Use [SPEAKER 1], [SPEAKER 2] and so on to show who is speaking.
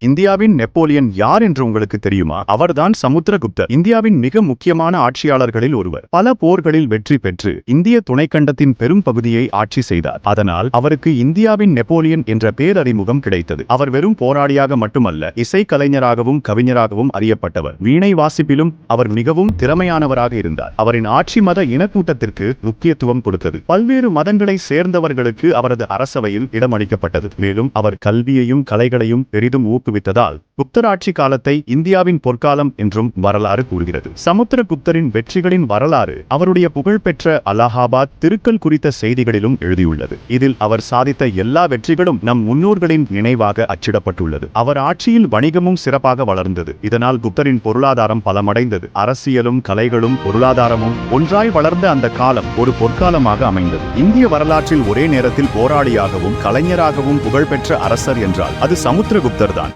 [SPEAKER 1] இந்தியாவின் நெப்போலியன் யார் என்று உங்களுக்கு தெரியுமா? அவர்தான் சமுத்திரகுப்தர். இந்தியாவின் மிக முக்கியமான ஆட்சியாளர்களில் ஒருவர். பல போர்களில் வெற்றி பெற்று இந்திய துணைக்கண்டத்தின் பெரும் பகுதியை ஆட்சி செய்தார். அதனால் அவருக்கு இந்தியாவின் நெப்போலியன் என்ற பேரறிமுகம் கிடைத்தது. அவர் வெறும் போராளியாக மட்டுமல்ல இசைக்கலைஞராகவும் கவிஞராகவும் அறியப்பட்டவர். வீணை வாசிப்பிலும் அவர் மிகவும் திறமையானவராக இருந்தார். அவரின் ஆட்சி மத இனக்கூட்டத்திற்கு முக்கியத்துவம் கொடுத்தது. பல்வேறு மதங்களை சேர்ந்தவர்களுக்கு அவரது அரசவையில் இடமளிக்கப்பட்டது. மேலும் அவர் கல்வியையும் கலைகளையும் பெரிதும் ஊக்குவித்ததால் குப்தர் காலத்தை இந்தியாவின் பொற்காலம் என்றும் வரலாறு கூறுகிறது. சமுத்திரகுப்தரின் வெற்றிகளின் வரலாறு அவருடைய புகழ்பெற்ற அலகாபாத் திருக்கல் குறித்த செய்திகளிலும் எழுதியுள்ளது. இதில் அவர் சாதித்த எல்லா வெற்றிகளும் நம் முன்னோர்களின் நினைவாக அச்சிடப்பட்டுள்ளது. அவர் ஆட்சியில் வணிகமும் சிறப்பாக வளர்ந்தது. இதனால் குப்தரின் பொருளாதாரம் பலமடைந்தது. அரசியலும் கலைகளும் பொருளாதாரமும் ஒன்றாய் வளர்ந்த அந்த காலம் ஒரு பொற்காலமாக அமைந்தது. இந்திய வரலாற்றில் ஒரே நேரத்தில் போராளியாகவும் கலைஞராகவும் புகழ்பெற்ற அரசர் என்றால் அது சமுத்திரகுப்தர் தான்